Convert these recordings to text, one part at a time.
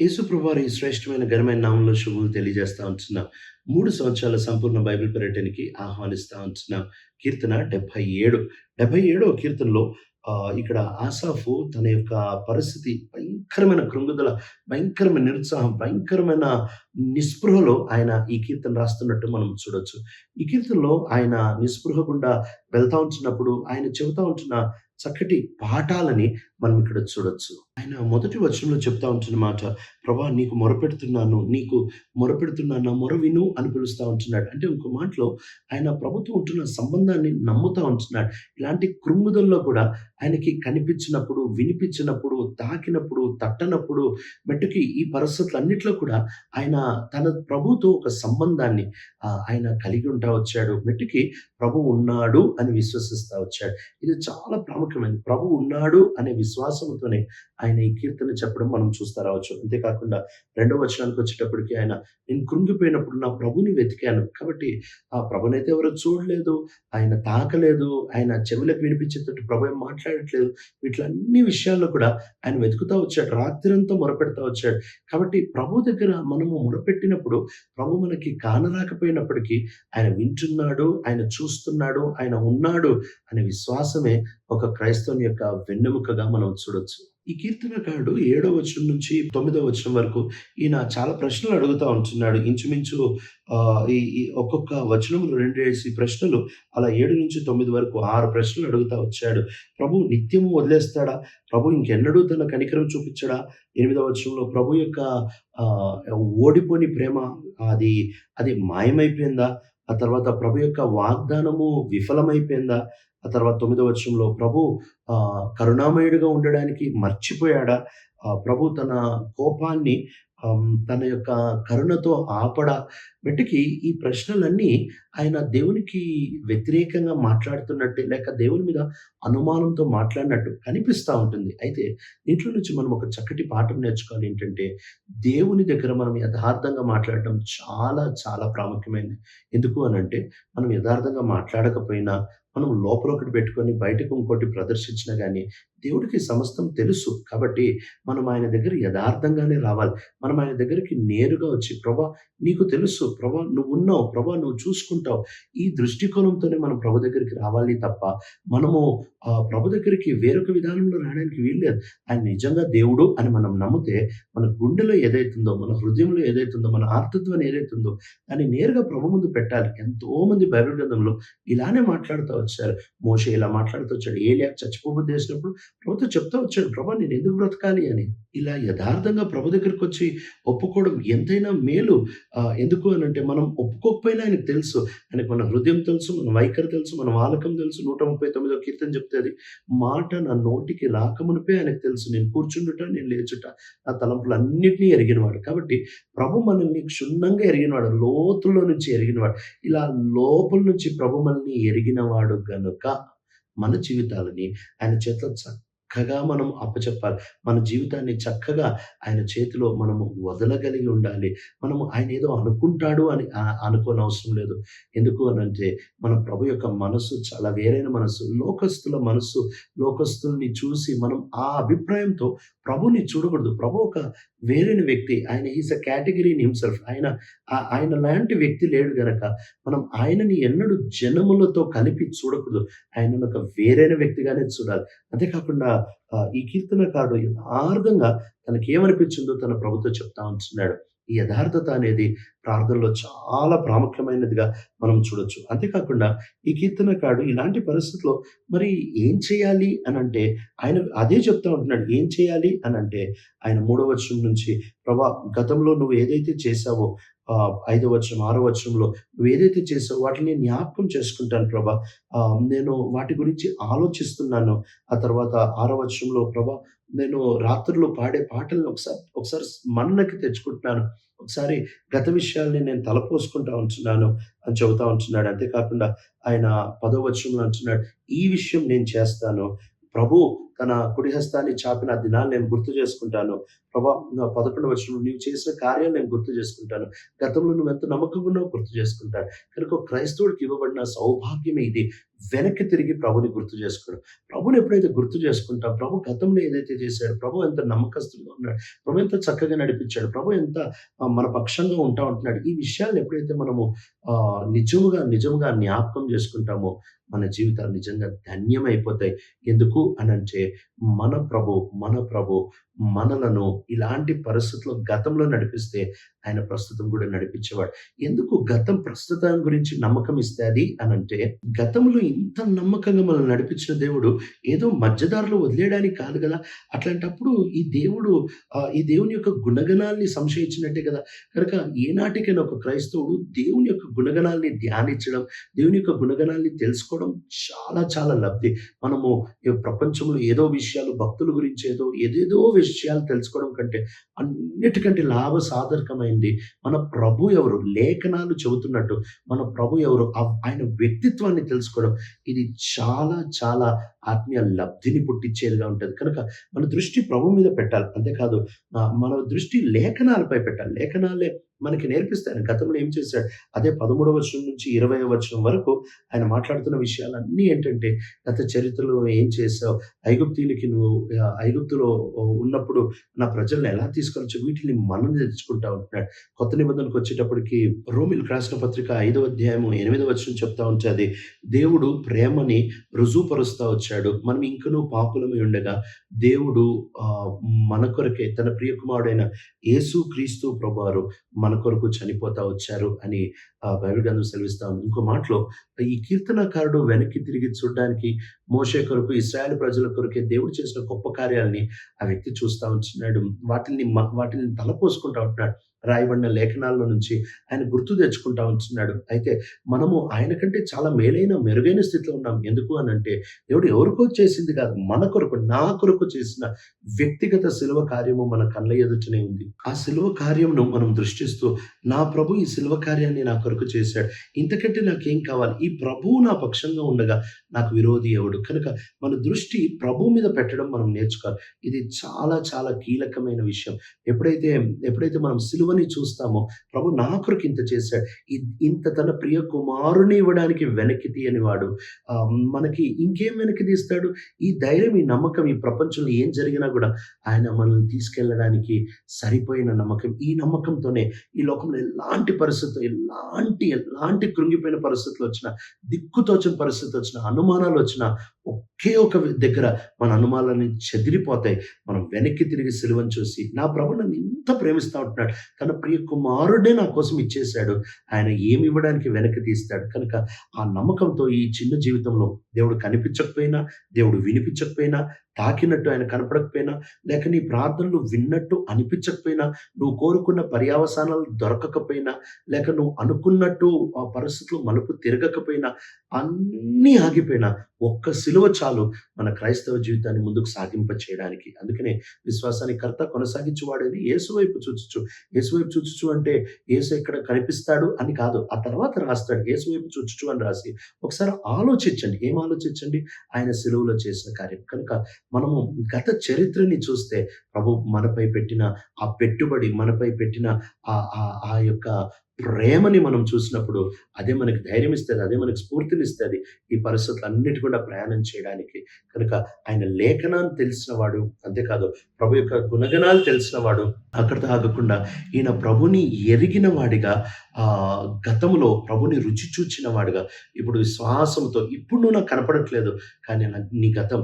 యేసుప్రభువారి శ్రేష్టమైన ఘనమైన నామంలో శుభులు తెలియజేస్తా ఉంటున్నాం. మూడు సంవత్సరాల సంపూర్ణ బైబిల్ పర్యటనకి ఆహ్వానిస్తా ఉంటున్నాం. కీర్తన 77. 77వ కీర్తనలో ఇక్కడ ఆసాఫు తన యొక్క పరిస్థితి భయంకరమైన కృంగుదల, భయంకరమైన నిరుత్సాహం, భయంకరమైన నిస్పృహలో ఆయన ఈ కీర్తన రాస్తున్నట్టు మనం చూడొచ్చు. ఈ కీర్తనలో ఆయన నిస్పృహ గుండా వెళ్తా ఉంటున్నప్పుడు ఆయన చెబుతా ఉంటున్న చక్కటి పాఠాలని మనం ఇక్కడ చూడొచ్చు. ఆయన మొదటి వచనంలో చెప్తా ఉంటున్నమాట "ప్రభా నీకు మొరపెడుతున్నాను, నీకు మొరపెడుతున్నాను, నా మొర విను" అని పిలుస్తూ ఉంటున్నాడు. అంటే ఇంకో మాటలో ఆయన ప్రభుత్వం ఉంటున్న సంబంధాన్ని నమ్ముతా ఉంటున్నాడు. ఇలాంటి కృంగుదల్లో కూడా ఆయనకి కనిపించినప్పుడు, వినిపించినప్పుడు, తాకినప్పుడు, తట్టనప్పుడు, మట్టుకి ఈ పరిస్థితులన్నింటిలో కూడా ఆయన తన ప్రభుతో ఒక సంబంధాన్ని ఆయన కలిగి ఉంటా వచ్చాడు. మెట్టుకి ప్రభువు ఉన్నాడు అని విశ్వసిస్తా వచ్చాడు. ఇది చాలా ప్రాముఖ్యమైనది. ప్రభు ఉన్నాడు అనే విశ్వాసంతోనే ఆయన ఈ కీర్తన చెప్పడం మనం చూస్తా రావచ్చు. అంతేకాకుండా రెండో వచనానికి వచ్చేటప్పటికి ఆయన నేను కృంగిపోయినప్పుడు నా ప్రభుని వెతికాను. కాబట్టి ఆ ప్రభునైతే ఎవరు చూడలేదు. ఆయన తాకలేదు. ఆయన చెవులకు వినిపించేటట్టు ప్రభు ఏం మాట్లాడట్లేదు. వీటిలన్ని విషయాల్లో కూడా ఆయన వెతుకుతా వచ్చాడు. రాత్రంతా మొరపెడతా వచ్చాడు. కాబట్టి ప్రభు దగ్గర మనము మొరపెట్టినప్పుడు ప్రభు మనకి కానరాకపోయినప్పటికీ ఆయన వింటున్నాడు, ఆయన చూస్తున్నాడు, ఆయన ఉన్నాడు అనే విశ్వాసమే ఒక క్రైస్తవుని యొక్క వెన్నెముకగా మనం చూడొచ్చు. ఈ కీర్తనకారుడు ఏడో వచనం నుంచి తొమ్మిదో వచనం వరకు ఈయన చాలా ప్రశ్నలు అడుగుతూ ఉంటున్నాడు. ఇంచుమించు ఈ ఒక్కొక్క వచనంలో రెండు వేసి ప్రశ్నలు అలా 7-9 వరకు ఆరు ప్రశ్నలు అడుగుతా వచ్చాడు. ప్రభు నిత్యము వదిలేస్తాడా? ప్రభు ఇంకెన్నడూ తన కనికరం చూపించడా? ఎనిమిదవ వచనంలో ప్రభు యొక్క ఓడిపోని ప్రేమ అది అది మాయమైపోయిందా? ఆ తర్వాత ప్రభు యొక్క వాగ్దానము విఫలమైపోయిందా? ఆ తర్వాత తొమ్మిదో వర్షంలో ప్రభు కరుణామయుడిగా ఉండడానికి మర్చిపోయాడా? ప్రభు తన కోపాన్ని తన యొక్క కరుణతో ఆపడ మట్టుకి ఈ ప్రశ్నలన్నీ ఆయన దేవునికి వ్యతిరేకంగా మాట్లాడుతున్నట్టు లేక దేవుని మీద అనుమానంతో మాట్లాడినట్టు కనిపిస్తూ ఉంటుంది. అయితే దీంట్లో నుంచి మనం ఒక చక్కటి పాఠం నేర్చుకోవాలి ఏంటంటే, దేవుని దగ్గర మనం యథార్థంగా మాట్లాడటం చాలా చాలా ప్రాముఖ్యమైనది. ఎందుకు అని అంటే మనం యథార్థంగా మాట్లాడకపోయినా మనం లోపల ఒకటి పెట్టుకొని బయటకు ఇంకోటి ప్రదర్శించినా కానీ దేవుడికి సమస్తం తెలుసు. కాబట్టి మనం ఆయన దగ్గర యథార్థంగానే రావాలి. మనం ఆయన దగ్గరికి నేరుగా వచ్చి ప్రభా నీకు తెలుసు. ప్రభా నువ్వున్నావు. ప్రభా నువ్వు చూసుకుంటావు. ఈ దృష్టికోణంతోనే మనం ప్రభు దగ్గరికి రావాలి తప్ప మనము ఆ ప్రభు దగ్గరికి వేరొక విధానంలో రావడానికి వీల్లేదు. ఆయన నిజంగా దేవుడు అని మనం నమ్మితే మన గుండెలో ఏదైతుందో, మన హృదయంలో ఏదైతుందో, మన ఆర్తత్వం ఏదైతుందో దాన్ని నేరుగా ప్రభు ముందు పెట్టాలి. ఎంతోమంది బైబిల్ గ్రంథంలో ఇలానే మాట్లాడుతూ వచ్చారు. మోషే ఇలా మాట్లాడుతూ వచ్చాడు. ఏలియా చచ్చిపోబుద్ధి చేసినప్పుడు ప్రభుత్వం చెప్తా వచ్చాడు. ప్రభా నేను ఎందుకు బ్రతకాలి అని. ఇలా యథార్థంగా ప్రభు దగ్గరికి వచ్చి ఒప్పుకోవడం ఎంతైనా మేలు. ఎందుకు అని అంటే మనం ఒప్పుకోకపోయినా ఆయనకు తెలుసు. ఆయనకు మన హృదయం తెలుసు, మన వైఖరి తెలుసు, మన వాలకం తెలుసు. 139 కీర్తన చెప్తది. మాట నా నోటికి రాకమునుపే ఆయనకు తెలుసు. నేను కూర్చుండుట, నేను లేచుట, నా అన్నింటినీ ఎరిగినవాడు. కాబట్టి ప్రభు మనల్ని క్షుణ్ణంగా ఎరిగినవాడు. లోతుల్లో నుంచి ఎరిగినవాడు. ఇలా లోపల నుంచి ప్రభు మనల్ని ఎరిగినవాడు గనుక మన జీవితాలని ఆయన చేతిలో చక్కగా మనం అప్పచెప్పాలి. మన జీవితాన్ని చక్కగా ఆయన చేతిలో మనము వదలగలిగి ఉండాలి. మనము ఆయన ఏదో అనుకుంటాడు అని అనుకోని అనుకోనవసరం లేదు. ఎందుకు అనంటే మన ప్రభు యొక్క మనస్సు చాలా వేరైన మనస్సు. లోకస్తుల మనస్సు, లోకస్తుల్ని చూసి మనం ఆ అభిప్రాయంతో ప్రభుని చూడకూడదు. ప్రభు ఒక వేరైన వ్యక్తి. ఆయన he is category in himself. ఆయన ఆయన లాంటి వ్యక్తి లేడు గనక మనం ఆయనని ఎన్నడూ జనములతో కలిపి చూడకూడదు. ఆయనను ఒక వేరైన వ్యక్తిగానే చూడాలి. అంతేకాకుండా ఈ కీర్తనకారుడు యథార్థంగా తనకేమనిపించిందో తన ప్రభుతో చెప్తా ఉంటున్నాడు. ఈ యథార్థత అనేది ప్రార్థనలో చాలా ప్రాముఖ్యమైనదిగా మనం చూడొచ్చు. అంతేకాకుండా ఈ కీర్తనకారుడు ఇలాంటి పరిస్థితుల్లో మరి ఏం చేయాలి అనంటే ఆయన అదే చెప్తా ఉంటున్నాడు. ఏం చేయాలి అనంటే ఆయన మూడవ వచనం నుంచి ప్రభా గతంలో నువ్వు ఏదైతే చేశావో ఐదో వచనం, ఆరో వచనంలో నువ్వు ఏదైతే చేసావో వాటిని నేను జ్ఞాపకం చేసుకుంటాను ప్రభా. నేను వాటి గురించి ఆలోచిస్తున్నాను. ఆ తర్వాత ఆరో వచనంలో ప్రభా నేను రాత్రులు పాడే పాటలను ఒకసారి ఒకసారి మన్నకి తెచ్చుకుంటున్నాను. ఒకసారి గత విషయాల్ని నేను తలపోసుకుంటా ఉంటున్నాను అని చెబుతా ఉంటున్నాడు. అంతేకాకుండా ఆయన పదో వచనంలో అంటున్నాడు. ఈ విషయం నేను చేస్తాను. ప్రభు తన కుడి హస్తాన్ని చాపిన ఆ దినాన్ని నేను గుర్తు చేసుకుంటాను. ప్రభా పదకొండు వచ్చిన నీవు చేసిన కార్యాలు నేను గుర్తు చేసుకుంటాను. గతంలో నువ్వు ఎంత నమ్మకంగా గుర్తు చేసుకుంటాను. కనుక క్రైస్తవుడికి ఇవ్వబడిన సౌభాగ్యం ఇది వెనక్కి తిరిగి ప్రభుని గుర్తు చేసుకోవడం. ప్రభుని ఎప్పుడైతే గుర్తు చేసుకుంటాం ప్రభు గతంలో ఏదైతే చేశాడు ప్రభు ఎంత నమ్మకస్తుగా ఉన్నాడు ప్రభు ఎంత చక్కగా నడిపించాడు ప్రభు ఎంత మన పక్షంగా ఉంటా ఉంటున్నాడు. ఈ విషయాలు ఎప్పుడైతే మనము నిజముగా నిజముగా జ్ఞాపకం చేసుకుంటామో మన జీవితాలు నిజంగా ధన్యమైపోతాయి. ఎందుకు అని అంటే మన ప్రభు మన ప్రభు మనలను ఇలాంటి పరిస్థితుల్లో గతంలో నడిపిస్తే ఆయన ప్రస్తుతం కూడా నడిపించేవాడు. ఎందుకు గతం ప్రస్తుతం గురించి నమ్మకం ఇస్తుంది అని అంటే గతంలో ఇంత నమ్మకంగా మనల్ని నడిపించిన దేవుడు ఏదో మధ్యదారులు వదిలేయడానికి కాదు కదా. అట్లాంటప్పుడు ఈ దేవుడు ఈ దేవుని యొక్క గుణగణాల్ని సంశయించినట్టే కదా. కనుక ఏనాటికైనా ఒక క్రైస్తవుడు దేవుని యొక్క గుణగణాల్ని ధ్యానించడం దేవుని యొక్క గుణగణాల్ని తెలుసుకోవడం చాలా చాలా లబ్ధి. మనము ప్రపంచంలో ప్రపంచంలో ఏదో విషయాలు భక్తుల గురించి ఏదో ఏదేదో విషయాలు తెలుసుకోవడం కంటే అన్నిటికంటే లాభ సాధకమైంది మన ప్రభు ఎవరు? లేఖనాలు చెబుతున్నట్టు మన ప్రభు ఎవరు? ఆ- ఆయన వ్యక్తిత్వాన్ని తెలుసుకోవడం. ఇది చాలా చాలా ఆత్మీయ లబ్ధిని పుట్టించేదిగా ఉంటుంది. కనుక మన దృష్టి ప్రభు మీద పెట్టాలి. అంతేకాదు మన దృష్టి లేఖనాలపై పెట్టాలి. లేఖనాలే మనకి నేర్పిస్తాయి గతంలో ఏం చేశాడు? అదే పదమూడవ వచనం నుంచి ఇరవై వచనం వరకు ఆయన మాట్లాడుతున్న విషయాలన్నీ ఏంటంటే గత చరిత్రలో ఏం చేసావు ఐగుప్తీలకి నువ్వు ఐగుప్తులో ఉన్నప్పుడు నా ప్రజల్ని ఎలా తీసుకొచ్చు వీటిని మనం తెచ్చుకుంటా ఉంటున్నాడు. కొత్త నిబంధనకు వచ్చేటప్పటికి రోమిల్ రాసిన పత్రిక ఐదవ అధ్యాయము ఎనిమిదవ వచనం చెప్తా ఉంటుంది. దేవుడు ప్రేమని రుజువుపరుస్తూ వచ్చాడు. మనం ఇంకనూ పాపులమై ఉండగా దేవుడు ఆ, మన కొరకే తన ప్రియకుమారుడైన యేసు క్రీస్తు ప్రభువారు మన కొరకు చనిపోతా వచ్చారు అని బైబిల్ గ్రంథం సెలవిస్తాం ఇంకో మాటలో ఈ కీర్తనకారుడు వెనక్కి తిరిగి చూడడానికి మోషే కొరకు ఇస్రాయల్ ప్రజల కొరకే దేవుడు చేసిన గొప్ప కార్యాలని ఆ వ్యక్తి చూస్తా ఉంటున్నాడు. వాటిని వాటిని తలపోసుకుంటా ఉంటున్నాడు. రాయబడిన లేఖనాల్లో నుంచి ఆయన గుర్తు తెచ్చుకుంటా ఉంటున్నాడు. అయితే మనము ఆయన కంటే చాలా మేలైన మెరుగైన స్థితిలో ఉన్నాం. ఎందుకు అని అంటే దేవుడు ఎవరికో చేసింది కాదు. మన కొరకు నా కొరకు చేసిన వ్యక్తిగత శిలువ కార్యము మన కళ్ళ ఎదుటనే ఉంది. ఆ శిలువ కార్యమును మనం దృష్టిస్తూ నా ప్రభు ఈ శిలువ కార్యాన్ని నా కొరకు చేశాడు. ఇంతకంటే నాకేం కావాలి? ఈ ప్రభువు నా పక్షంగా ఉండగా నాకు విరోధి ఎవడు? కనుక మన దృష్టి ప్రభు మీద పెట్టడం మనం నేర్చుకోవాలి. ఇది చాలా చాలా కీలకమైన విషయం. ఎప్పుడైతే ఎప్పుడైతే మనం సిలువని చూస్తామో ప్రభు నా కొరకు ఇంత చేశాడు. ఇంత తన ప్రియ కుమారుని ఇవ్వడానికి వెనక్కి తీయని వాడు. మనకి ఇంకేం వెనక్కి తీస్తాడు? ఈ ధైర్యం ఈ నమ్మకం ఈ ప్రపంచంలో ఏం జరిగినా కూడా ఆయన మనల్ని తీసుకెళ్ళడానికి సరిపోయిన నమ్మకం. ఈ నమ్మకంతోనే ఈ లోకంలో ఎలాంటి పరిస్థితులు ఎలా ఎలాంటి ఎలాంటి కృంగిపోయిన పరిస్థితులు వచ్చినా దిక్కుతోచిన పరిస్థితి వచ్చిన అనుమానాలు వచ్చినా ఒకే ఒక దగ్గర మన అనుమానాలన్నీ చెదిరిపోతాయి. మనం వెనక్కి తిరిగి సిలువని చూసి నా ప్రభు నన్ను ఇంత ప్రేమిస్తూ ఉంటున్నాడు. తన ప్రియ కుమారుడే నా కోసం ఇచ్చేశాడు. ఆయన ఏమి ఇవ్వడానికి వెనక్కి తీస్తాడు. కనుక ఆ నమ్మకంతో ఈ చిన్న జీవితంలో దేవుడు కనిపించకపోయినా దేవుడు వినిపించకపోయినా తాకినట్టు ఆయన కనపడకపోయినా లేక నీ ప్రార్థనలు విన్నట్టు అనిపించకపోయినా నువ్వు కోరుకున్న పర్యావసానాలు దొరకకపోయినా లేక నువ్వు అనుకున్నట్టు ఆ పరిస్థితులు మలుపు తిరగకపోయినా అన్నీ ఆగిపోయినా ఒక్క సిలువ చాలు మన క్రైస్తవ జీవితాన్ని ముందుకు సాగింప చేయడానికి అందుకనే విశ్వాసాన్ని కర్త కొనసాగించువాడని యేసు వైపు చూచుచు. యేసు వైపు చూచుచు అంటే యేసు ఎక్కడ కనిపిస్తాడు అని కాదు ఆ తర్వాత రాస్తాడు. యేసు వైపు చూచుచు అని రాసి ఒకసారి ఆలోచించండి. ఏం ఆలోచించండి? ఆయన సిలువలో చేసిన కార్యం. కనుక మనము గత చరిత్రని చూస్తే ప్రభు మనపై పెట్టిన ఆ పెట్టుబడి మనపై పెట్టిన ఆ ఆ ఆ యొక్క ప్రేమని మనం చూసినప్పుడు అదే మనకి ధైర్యం ఇస్తుంది అదే మనకి స్ఫూర్తినిస్తుంది ఈ పరిస్థితులు అన్నిటి కూడా ప్రయాణం చేయడానికి. కనుక ఆయన లేఖనాన్ని తెలిసినవాడు అంతేకాదు ప్రభు యొక్క గుణగణాలు తెలిసినవాడు అక్కడ ఆగకుండా ఈయన ప్రభుని ఎరిగిన వాడిగా ఆ గతంలో ప్రభుని రుచి చూచిన వాడిగా ఇప్పుడు విశ్వాసంతో ఇప్పుడు నువ్వు నాకు కనపడట్లేదు కానీ నీ గతం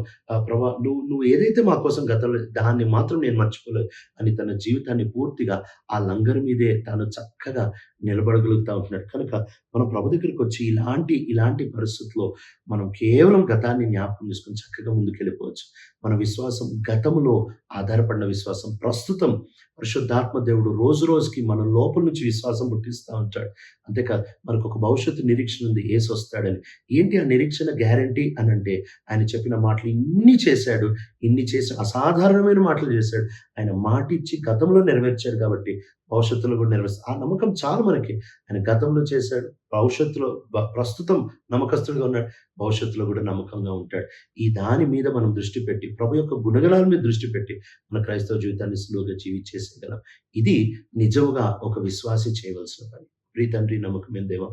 ప్రభా నువ్వు నువ్వు ఏదైతే మా కోసం గతంలో దాన్ని మాత్రం నేను మర్చిపోలేదు అని తన జీవితాన్ని పూర్తిగా ఆ లంగర్ మీదే తాను చక్కగా నిలబడగలుగుతా ఉంటున్నాడు కనుక మనం ప్రభు దగ్గరికి వచ్చి ఇలాంటి ఇలాంటి పరిస్థితుల్లో మనం కేవలం గతాన్ని జ్ఞాపకం చేసుకొని చక్కగా ముందుకెళ్ళిపోవచ్చు. మన విశ్వాసం గతములో ఆధారపడిన విశ్వాసం ప్రస్తుతం పరిశుద్ధాత్మ దేవుడు రోజు రోజుకి మన లోపల నుంచి విశ్వాసం పుట్టిస్తూ ఉంటాడు. అంతేకాదు మనకు ఒక భవిష్యత్తు నిరీక్షణ ఉంది. ఏసు వస్తాడని. ఏంటి ఆ నిరీక్షణ గ్యారంటీ అని అంటే ఆయన చెప్పిన మాటలు ఇన్ని చేశాడు ఇన్ని చేసి అసాధారణమైన మాటలు చేశాడు. ఆయన మాట ఇచ్చి గతంలో నెరవేర్చాడు కాబట్టి భవిష్యత్తులో కూడా నెరవేరుస్తాడు. ఆ నమ్మకం చాలు మనకి. ఆయన గతంలో చేశాడు. భవిష్యత్తులో ప్రస్తుతం నమ్మకస్తుడుగా ఉన్నాడు. భవిష్యత్తులో కూడా నమ్మకంగా ఉంటాడు. ఈ దాని మీద మనం దృష్టి పెట్టి, ప్రభు యొక్క గుణగణాల మీద దృష్టి పెట్టి, మన క్రైస్తవ జీవితాన్ని సులువుగా జీవించేసేయగలం. ఇది నిజముగా ఒక విశ్వాసి చేయవలసిన పని. ప్రీ తండ్రి నమ్మకమైన దేవ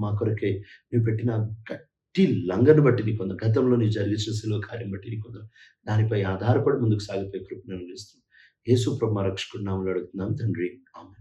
మా కొరకే నువ్వు పెట్టిన గట్టి లంగను బట్టి నీకు కొందరు గతంలో నీ జరిగించిన సిలువ కార్యం బట్టి నీకు కొందరు దానిపై ఆధారపడి ముందుకు సాగిపోయే కృపను అనుగ్రహిస్తున్నాం. యేసు ప్రభు రక్షకుడి నామలు అడుగుతున్నాం. తండ్రి ఆమె